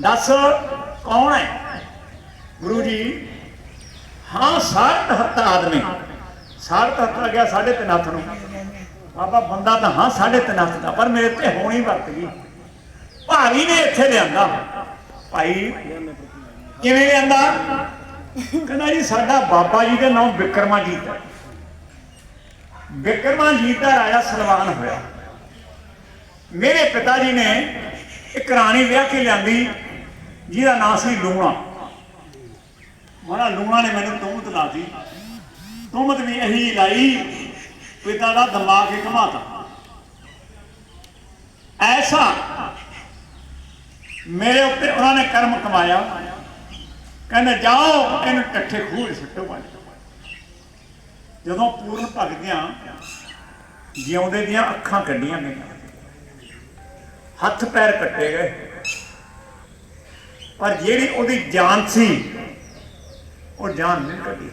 ਦੱਸ ਕੌਣ ਹੈ? ਗੁਰੂ ਜੀ, ਹਾਂ ਸਾਠ ਹੱਥ ਆਦਮੀ। ਸਾਠ ਹੱਥ ਆ ਗਿਆ ਸਾਢੇ ਤਿੰਨ ਹੱਥ ਨੂੰ। ਬਾਬਾ, ਬੰਦਾ ਤਾਂ ਹਾਂ ਸਾਢੇ ਤਿੰਨ ਹੱਥ ਦਾ, ਪਰ ਮੇਰੇ ਤੇ ਹੋਣੀ ਵਰਤ ਗਈ। ਭਾਰੀ ਨੇ ਇੱਥੇ ਲਿਆਂਦਾ। ਭਾਈ, ਕਿਵੇਂ ਲਿਆਂਦਾ? ਕਹਿੰਦਾ ਜੀ, ਸਾਡਾ ਬਾਬਾ ਜੀ ਦਾ ਨਾਮ ਵਿਕਰਮਾਜੀਤ ਹੈ। ਵਿਕਰਮਾਜੀਤ ਦਾ ਰਾਜਾ ਸਲਵਾਨ ਹੋਇਆ। ਮੇਰੇ ਪਿਤਾ ਜੀ ਨੇ ਇੱਕ ਰਾਣੀ ਵਿਆਹ ਕੇ ਲਿਆਂਦੀ। ਜਿਹਦਾ ਨਾਂ ਸੀ ਲੂਣਾ। ਮਾਰਾ ਲੂਣਾ ਨੇ ਮੈਨੂੰ ਤੁਮਤ ਲਾਤੀ। ਤੁਮਤ ਵੀ ਇਹੀ ਲਾਈ ਪਿਤਾ ਦਾ ਦਿਮਾਗ ਹੀ ਘਮਾਤਾ। ਐਸਾ ਮੇਰੇ ਉੱਤੇ ਉਹਨਾਂ ਨੇ ਕਰਮ ਕਮਾਇਆ। ਕਹਿੰਦੇ, ਜਾਓ, ਇਹਨੂੰ ਟੱਠੇ ਖੂਹ ਸੁੱਟੋ ਪੰਜ ਜਦੋਂ ਪੂਰਨ ਭਗਤਿਆਂ ਜਿਉਂਦੇ ਦੀਆਂ ਅੱਖਾਂ ਕੱਢੀਆਂ ਗਈਆਂ, ਹੱਥ ਪੈਰ ਕੱਟੇ ਗਏ। ਪਰ ਜਿਹੜੀ ਉਹਦੀ ਜਾਨ ਸੀ, ਉਹ ਜਾਨ ਨਹੀਂ ਕੱਢੀ।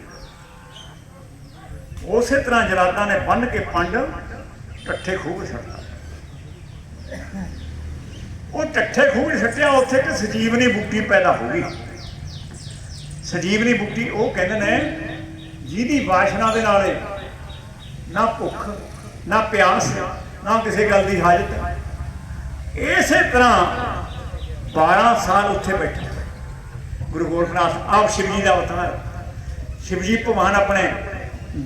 ਉਸੇ ਤਰ੍ਹਾਂ ਜਲਾਦਾਂ ਨੇ ਬੰਨ ਕੇ ਪੰਡ ਟੱਠੇ ਖੂਹ ਵਿੱਚ ਛੱਡਤਾ ਉਹ ਟੱਠੇ ਖੂਹ ਛੱਡਿਆ ਉੱਥੇ ਇੱਕ ਸਜੀਵਨੀ ਬੂਟੀ ਪੈਦਾ ਹੋ ਗਈ। ਸਜੀਵਨੀ ਬੂਟੀ ਉਹ ਕਹਿੰਦੇ ਨੇ, ਜਿਹਦੀ ਵਾਸ਼ਨਾ ਦੇ ਨਾਲ ਨਾ ਭੁੱਖ, ਨਾ ਪਿਆਸ, ਨਾ ਕਿਸੇ ਗੱਲ ਦੀ ਹਾਜਤ। ਇਸੇ ਤਰ੍ਹਾਂ 12 ਸਾਲ ਉੱਥੇ ਬੈਠੇ ਗੁਰੂ ਗੋਰਖਨਾਥ ਆਪ ਸ਼ਿਵ ਜੀ ਦਾ ਅਵਤਾਰ। ਸ਼ਿਵਜੀ ਭਗਵਾਨ ਆਪਣੇ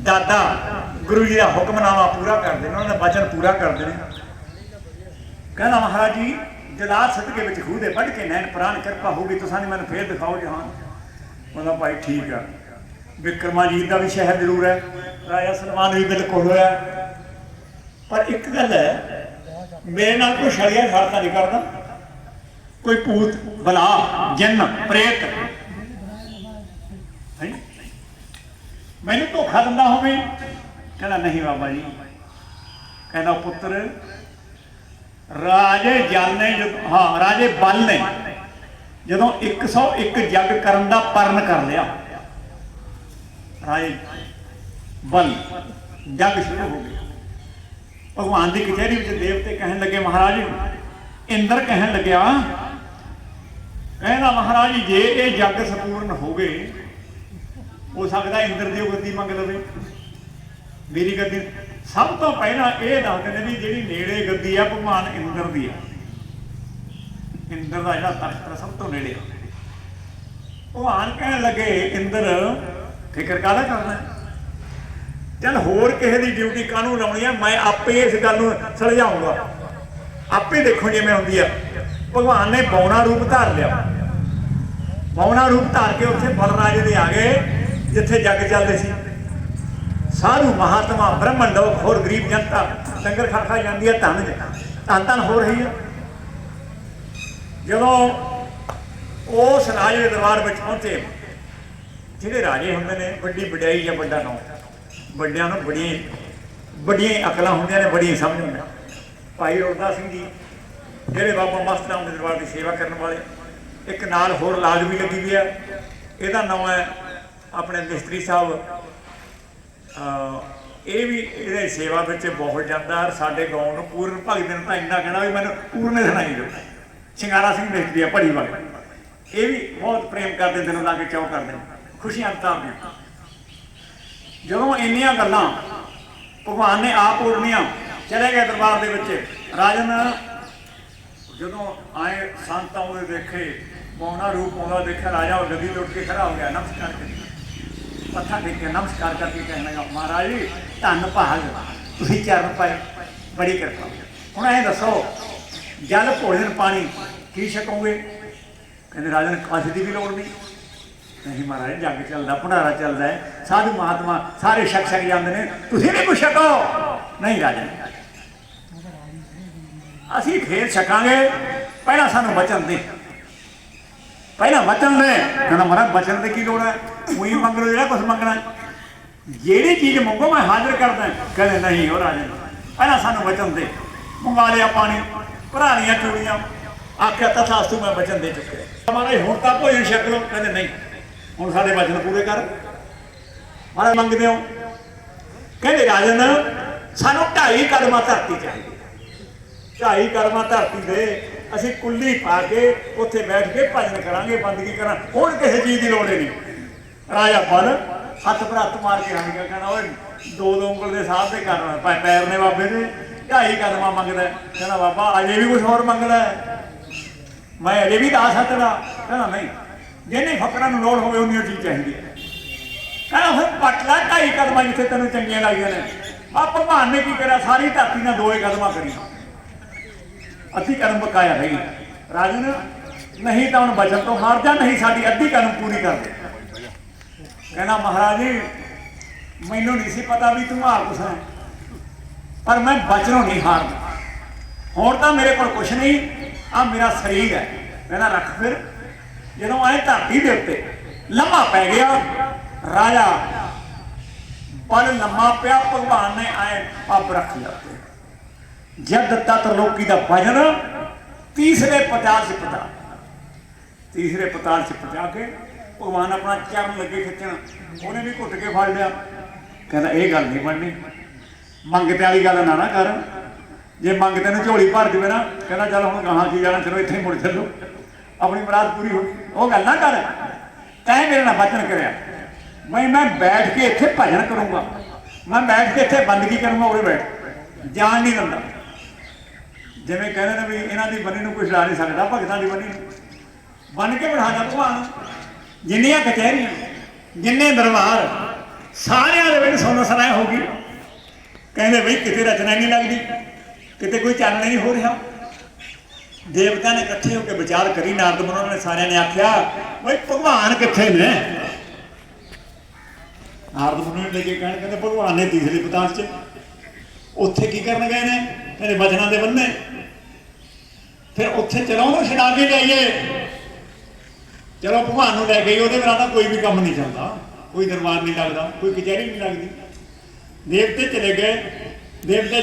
ਦਾਦਾ, ਗੁਰੂ ਜੀ ਦਾ ਹੁਕਮਨਾਮਾ ਪੂਰਾ ਕਰਦੇ ਨੇ, ਉਹਨਾਂ ਦਾ ਵਚਨ ਪੂਰਾ ਕਰਦੇ ਨੇ। ਕਹਿੰਦਾ, ਮਹਾਰਾਜ ਜੀ ਜਲਾਦ ਸਦਕੇ ਵਿੱਚ ਖੂਹ ਦੇ ਵੱਢ ਕੇ ਨੈਣ ਪ੍ਰਾਨ ਕਿਰਪਾ ਹੋਗੀ ਤੁਸੀਂ ਮੈਨੂੰ ਫੇਰ ਦਿਖਾਓ ਜਹਾਨ ਮਤਲਬ ਭਾਈ ਠੀਕ ਆ। ਵਿਕਰਮਾਜੀਤ ਦਾ ਵੀ ਸ਼ਹਿਰ ਜ਼ਰੂਰ ਹੈ, ਰਾਜਾ ਸਲਮਾਨ ਵੀ ਬਿਲਕੁਲ ਹੋਇਆ। ਪਰ ਇੱਕ ਗੱਲ ਹੈ, ਮੇਰੇ ਨਾਲ ਕੋਈ ਛੜੀਆਂ ਖਾਲਸਾ ਨਹੀਂ ਕਰਦਾ। ਕੋਈ ਭੂਤ, ਬਲਾ, ਜਿੰਨ, ਪ੍ਰੇਤ। ਮੈਨੂੰ ਧੋਖਾ ਦਿੰਦਾ ਹੋਵੇ, ਕਹਿੰਦਾ, ਨਹੀਂ ਬਾਬਾ ਜੀ। ਕਹਿੰਦਾ, ਪੁੱਤਰ, ਰਾਜੇ ਜਲ ਨੇ ਜਦ- ਹਾਂ, ਰਾਜੇ ਬਲ ਨੇ, ਜਦੋਂ 101 ਜੱਗ ਕਰਨ ਦਾ ਪਰਨ ਕਰ ਲਿਆ। ਰਾਜੇ ਬਲ, ਜੱਗ ਸ਼ੁਰੂ ਹੋ ਗਿਆ। ਭਗਵਾਨ ਦੀ ਕਚਹਿਰੀ ਵਿੱਚ ਦੇਵਤੇ ਕਹਿਣ ਲੱਗੇ, ਮਹਾਰਾਜ, ਇੰਦਰ ਕਹਿਣ ਲੱਗਿਆ ਕਹਿੰਦਾ ਮਹਾਰਾਜ ਜੀ, ਜੇ ਇਹ ਜੱਗ ਸੰਪੂਰਨ ਹੋਵੇ ਹੋ ਸਕਦਾ ਇੰਦਰ ਦੀ ਉਹ ਗੱਦੀ ਮੰਗ ਲਵੇ। ਮੇਰੀ ਗੱਦੀ ਸਭ ਤੋਂ ਪਹਿਲਾਂ ਇਹ ਦੱਸਦੇ ਨੇ ਵੀ ਜਿਹੜੀ ਨੇੜੇ ਗੱਦੀ ਆ ਭਗਵਾਨ ਇੰਦਰ ਦੀ ਆ। ਇੰਦਰ ਦਾ ਜਿਹੜਾ ਤਖਤ ਸਭ ਤੋਂ ਨੇੜੇ ਆ। ਭਗਵਾਨ ਕਹਿਣ ਲੱਗੇ ਇੰਦਰ ਫਿਕਰ ਕਾਹਦਾ ਕਰਨਾ? ਹੈ? ਚੱਲ ਹੋਰ ਕਿਸੇ ਦੀ ਡਿਊਟੀ ਕਾਹਨੂੰ ਲਾਉਣੀ ਆ? ਮੈਂ ਆਪੇ ਇਸ ਗੱਲ ਨੂੰ ਸੁਲਝਾਉਂਗਾ। ਆਪੇ ਦੇਖੋ ਜਿਵੇਂ ਹੁੰਦੀ ਆ। ਭਗਵਾਨ ਨੇ ਬੌਣਾ ਰੂਪ ਧਾਰ ਲਿਆ। ਬੌਣਾ ਰੂਪ ਧਾਰ ਕੇ ਉੱਥੇ ਬਲਰਾਜ ਦੇ ਆ ਗਏ, ਜਿੱਥੇ ਜੱਗ ਚੱਲਦੇ ਸੀ। ਸਾਧੂ ਮਹਾਤਮਾ ਬ੍ਰਹਮਣ ਲੋਕ, ਹੋਰ ਗਰੀਬ ਜਨਤਾ, ਲੰਗਰ ਖਾ ਖਾ ਜਾਂਦੀ ਹੈ, ਧੰਨ ਧੰਨ ਧੰਨ ਹੋ ਰਹੀ ਹੈ। ਜਦੋਂ ਉਸ ਰਾਜੇ ਦੇ ਦਰਬਾਰ ਵਿੱਚ ਪਹੁੰਚੇ, ਜਿਹੜੇ ਰਾਜੇ ਹੁੰਦੇ ਨੇ, ਵੱਡੀ ਵਡਿਆਈ ਜਾਂ ਵੱਡਾ ਨਾਮ, ਵੱਡਿਆਂ ਨੂੰ ਬੜੀਆਂ ਵੱਡੀਆਂ ਅਕਲਾਂ ਹੁੰਦੀਆਂ ਨੇ, ਬੜੀਆਂ ਸਮਝ ਹੁੰਦੀਆਂ ਭਾਈ ਰੋਦਾ ਸਿੰਘ ਜੀ ਜਿਹੜੇ ਬਾਬਾ ਮਸਤ ਰਾਮ ਦੇ ਦਰਬਾਰ ਦੀ ਸੇਵਾ ਕਰਨ ਵਾਲੇ, ਇੱਕ ਨਾਲ ਹੋਰ ਲਾਜ ਵੀ ਲੱਗੀ ਵੀ ਆ। ਇਹਦਾ ਨਾਮ ਹੈ ਆਪਣੇ ਮਿਸਤਰੀ ਸਾਹਿਬ। ਇਹ ਵੀ ਇਹਦੇ ਸੇਵਾ ਵਿੱਚ ਬਹੁਤ ਜਾਂਦਾ ਸਾਡੇ ਗਾਉਂ ਨੂੰ ਪੂਰਨ ਭਗਤ ਦਿਨ ਤਾਂ ਇੰਨਾ ਕਹਿਣਾ ਵੀ ਮੈਨੂੰ ਪੂਰਨ ਸੁਣਾਈ ਦਿਓ। ਸ਼ਿੰਗਾਰਾ ਸਿੰਘ ਮਿਸਤਰੀ ਆ ਭੜੀ ਵਾਲੇ ਇਹ ਵੀ ਬਹੁਤ ਪ੍ਰੇਮ ਕਰਦੇ, ਦਿਲੋਂ ਲਾ ਕੇ ਚਾਹ ਕਰਦੇ ਖੁਸ਼ੀਆਂ ਤਾਂ ਜਦੋਂ ਇੰਨੀਆਂ ਗੱਲਾਂ ਭਗਵਾਨ ਨੇ ਆਪ ਉੜਨੀਆਂ, ਚਲੇ ਗਏ ਦਰਬਾਰ ਦੇ ਵਿੱਚ। ਰਾਜਨ ਜਦੋਂ ਆਏ ਸੰਤ ਆਉਂਦੇ ਦੇਖੇ ਮੌਨਾ ਰੂਪ ਆਉਂਦਾ ਦੇਖਿਆ, ਰਾਜਾ ਉਹ ਗੱਦੀ ਤੋਂ ਉੱਠ ਕੇ ਖੜਾ ਹੋ ਗਿਆ, ਨਮਸਕਾਰ ਕਰ ਮੱਥਾ ਟੇਕ ਕੇ ਨਮਸਕਾਰ ਕਰਕੇ ਕਹਿਣ ਲੱਗਾ, ਮਹਾਰਾਜ ਜੀ, ਧੰਨ ਭਾਗ, ਤੁਸੀਂ ਚਰਨ ਪਾਏ, ਬੜੀ ਕਿਰਪਾ। ਹੁਣ ਇਹ ਦੱਸੋ, ਜਲ, ਭੋਜਨ, ਪਾਣੀ, ਕੀ ਛਕੋਗੇ ਕਹਿੰਦੇ ਰਾਜਨ ਕਾਸੇ ਦੀ ਵੀ ਲੋੜ ਨਹੀਂ। ਨਹੀਂ ਮਹਾਰਾਜ, ਜੱਗ ਚੱਲਦਾ, ਭੰਡਾਰਾ ਚੱਲਦਾ ਹੈ। ਸਾਧੂ ਮਹਾਤਮਾ ਸਾਰੇ ਛਕ ਛਕ ਜਾਂਦੇ ਨੇ। ਤੁਸੀਂ ਵੀ ਕੁਛ ਛਕੋ। ਨਹੀਂ ਰਾਜਨ ਅਸੀਂ ਫੇਰ ਛਕਾਂਗੇ। ਪਹਿਲਾਂ ਸਾਨੂੰ ਬਚਨ ਦੇ। ਪਹਿਲਾਂ ਵਚਨ ਦੇ। ਕਹਿੰਦਾ ਮਹਾਰਾਜ ਬਚਨ ਦੇ ਕੀ ਲੋੜ ਹੈ? ਉਹੀ ਮੰਗ ਲਓ, ਜਿਹੜਾ ਕੁਝ ਮੰਗਣਾ ਜਿਹੜੀ ਚੀਜ਼ ਮੰਗੋ, ਮੈਂ ਹਾਜ਼ਰ ਕਰਦਾ ਕਹਿੰਦੇ, ਨਹੀਂ ਹੋ ਰਾਜਨ ਪਹਿਲਾਂ ਸਾਨੂੰ ਵਚਨ ਦੇ। ਮੰਗਾ ਲਿਆ ਪਾਣੀ ਭਰਾਣੀਆਂ ਚੂੜੀਆਂ। ਆਖਿਆ, ਤਥਾਸਤੂ ਮੈਂ ਵਚਨ ਦੇ ਚੁੱਕਿਆ। ਮਹਾਰਾਜ, ਹੁਣ ਤਾਂ ਭੋਜਨ ਛਕ ਲਓ। ਕਹਿੰਦੇ, ਨਹੀਂ, ਹੁਣ ਸਾਡੇ ਵਚਨ ਪੂਰੇ ਕਰ। ਮਹਾਰਾਜ, ਮੰਗਦੇ ਹੋ? ਕਹਿੰਦੇ, ਰਾਜਨ, ਸਾਨੂੰ ਢਾਈ ਕਦਮਾਂ ਧਰਤੀ ਚਾਹੀਦੀ ਢਾਈ ਕਦਮਾਂ ਧਰਤੀ ਦੇ, ਅਸੀਂ ਕੁੱਲੀ ਪਾ ਕੇ ਉੱਥੇ ਬੈਠ ਕੇ ਭਜਨ ਕਰਾਂਗੇ, ਬੰਦਗੀ ਕਰਾਂ। ਹੋਰ ਕਿਸੇ ਚੀਜ਼ ਦੀ ਲੋੜ ਹੀ ਨਹੀਂ। ਰਾਜਾ ਬਲ ਹੱਥ ਪਰ ਮਾਰ ਕੇ ਰੰਗ ਕਹਿੰਦਾ, ਓਏ, ਦੋ ਦੋ ਉਂਗਲ ਦੇ ਸਾਹ ਤੇ ਕਰਨਾ ਪੈਰ ਨੇ ਬਾਬੇ ਦੇ ਢਾਈ ਕਦਮਾਂ ਮੰਗਦਾ ਕਹਿੰਦਾ, ਬਾਬਾ, ਅਜੇ ਵੀ ਕੁਝ ਹੋਰ ਮੰਗਦਾ ਮੈਂ ਅਜੇ ਵੀ ਦਾ ਸਕਦਾ ਕਹਿੰਦਾ, ਨਹੀਂ, ਜਿਹਨੇ ਫਕਰਾਂ ਨੂੰ ਲੋੜ ਹੋਵੇ, ਉਹਨੀ ਚੀਜ਼ ਚਾਹੀਦੀ ਹੈ। ਕਹਿੰਦਾ ਫਿਰ ਪੱਟ ਲੈ ਢਾਈ ਕਦਮਾਂ ਜਿੱਥੇ ਤੈਨੂੰ ਚੰਗੀਆਂ ਲੱਗਦੀਆਂ ਨੇ। ਆ ਭਗਵਾਨ ਨੇ ਕੀ ਕਰਿਆ? ਸਾਰੀ ਧਰਤੀ ਨਾਲ ਦੋਏ ਕਦਮਾਂ ਕਰੀ ਅੱਧੀ ਕਦਮ ਬਕਾਇਆ ਰਹੀ। ਰਾਜਨ ਨਹੀਂ ਤਾਂ ਹੁਣ ਬਚਨ ਤੋਂ ਹਾਰ ਜਾ, ਨਹੀਂ ਸਾਡੀ ਅੱਧੀ ਕਦਮ ਪੂਰੀ ਕਰ ਦੇ। ਕਹਿੰਦਾ, ਮਹਾਰਾਜ ਜੀ, ਮੈਨੂੰ ਨਹੀਂ ਸੀ ਪਤਾ ਵੀ ਤੂੰ ਆ ਕੁਛ ਹੈ, ਪਰ ਮੈਂ ਬਚਨੋਂ ਨਹੀਂ ਹਾਰਦਾ। ਹੁਣ ਤਾਂ ਮੇਰੇ ਕੋਲ ਕੁਛ ਨਹੀਂ ਆ ਮੇਰਾ ਸਰੀਰ ਹੈ। ਕਹਿੰਦਾ, ਰੱਖ ਫਿਰ। ਜਦੋਂ ਆਏ ਧਰਤੀ ਦੇ ਉੱਤੇ, ਲੰਮਾ ਪੈ ਗਿਆ। ਰਾਜਾ, ਬਲ ਲੰਮਾ ਪਿਆ, ਭਗਵਾਨ ਨੇ ਆਏ, ਪੱਬ ਰੱਖ ਲਿਆ ਉੱਤੇ। ਜਦ ਤਤ ਲੋਕੀ ਦਾ ਭਜਨ ਤੀਸਰੇ ਪਤਾਲ ਚ ਪਤਾ। ਤੀਸਰੇ ਪਤਾਲ ਚ ਪਟਾ ਕੇ ਭਗਵਾਨ ਆਪਣਾ ਚਰਨ ਲੱਗੇ ਖਿੱਚਣ। ਉਹਨੇ ਵੀ ਘੁੱਟ ਕੇ ਫੜ ਲਿਆ। ਕਹਿੰਦਾ, ਇਹ ਗੱਲ ਨਹੀਂ ਬਣਨੀ। ਮੰਗਤੇ ਵਾਲੀ ਗੱਲ ਨਾ ਨਾ ਕਰ। ਜੇ ਮੰਗਤੇ ਨੂੰ ਝੋਲੀ ਭਰ ਦੇਵੇ ਨਾ, ਕਹਿੰਦਾ, ਚੱਲ ਹੁਣ ਗਾਹਾਂ ਕੀ ਜਾਣਾ, ਚਲੋ ਇੱਥੇ ਹੀ ਮੁੜ ਚੱਲੋ। ਆਪਣੀ ਮੁਰਾਦ ਪੂਰੀ ਹੋ ਗਈ। ਉਹ ਗੱਲ ਨਾ ਕਰ। ਤੈਂ ਮੇਰੇ ਨਾਲ ਬਚਨ ਕਰਿਆ। ਮੈਂ ਮੈਂ ਬੈਠ ਕੇ ਇੱਥੇ ਭਜਨ ਕਰੂੰਗਾ। ਮੈਂ ਬੈਠ ਕੇ ਇੱਥੇ ਬੰਦਗੀ ਕਰੂੰਗਾ, ਉਰੇ ਬੈਠ। ਜਾਣ ਨਹੀਂ ਦਿੰਦਾ। ਜਿਵੇਂ ਕਹਿੰਦੇ ਨੇ ਵੀ ਇਹਨਾਂ ਦੀ ਬੰਨੀ ਨੂੰ ਕੋਈ ਲਾ ਨਹੀਂ ਸਕਦਾ, ਭਗਤਾਂ ਦੀ ਬੰਨੀ ਨੂੰ। ਬਣ ਕੇ ਬਿਠਾਦਾ ਭਗਵਾਨ ਜਿੰਨੀਆਂ ਕਚਹਿਰੀਆਂ, ਜਿੰਨੇ ਦਰਬਾਰ, ਸਾਰਿਆਂ ਦੇ ਵਿੱਚ ਸੋਨਾ ਸਰਾਏ ਹੋ ਗਈ। ਕਹਿੰਦੇ ਬਈ ਕਿਤੇ ਰਚਨਾ ਨਹੀਂ ਲੱਗਦੀ, ਕਿਤੇ ਕੋਈ ਚਾਨਣ ਨਹੀਂ ਹੋ ਰਿਹਾ। ਦੇਵਤਾ ਨੇ ਇਕੱਠੇ ਹੋ ਕੇ ਵਿਚਾਰ ਕਰੀ, ਨਾਰਦ ਮੁਨੀਆਂ ਨੇ ਸਾਰਿਆਂ ਨੇ ਆਖਿਆ ਬਈ ਭਗਵਾਨ ਕਿੱਥੇ ਨੇ? ਨਾਰਦ ਮੁਨੀ ਨੇ ਲੈ ਕੇ ਕਹਿਣ, ਕਹਿੰਦੇ, ਭਗਵਾਨ ਨੇ ਤੀਸਰੇ ਪਤਾਸ ਚ ਉੱਥੇ ਕੀ ਕਰਨ ਗਏ ਨੇ? ਕਹਿੰਦੇ ਬਚਨਾਂ ਦੇ ਬੰਨੇ। ਫਿਰ ਉੱਥੇ ਚਲੋ ਉਹਨੂੰ ਛਡਾ ਕੇ ਲਿਆਈਏ ਚਲੋ ਭਗਵਾਨ ਨੂੰ ਲੈ ਗਈ ਉਹਦੇ ਬਿਨਾਂ ਤਾਂ ਕੋਈ ਵੀ ਕੰਮ ਨਹੀਂ ਚੱਲਦਾ। ਕੋਈ ਦਰਬਾਰ ਨਹੀਂ ਲੱਗਦਾ, ਕੋਈ ਕਚਹਿਰੀ ਨਹੀਂ ਲੱਗਦੀ। ਦੇਵਤੇ ਚਲੇ ਗਏ, ਦੇਵਤੇ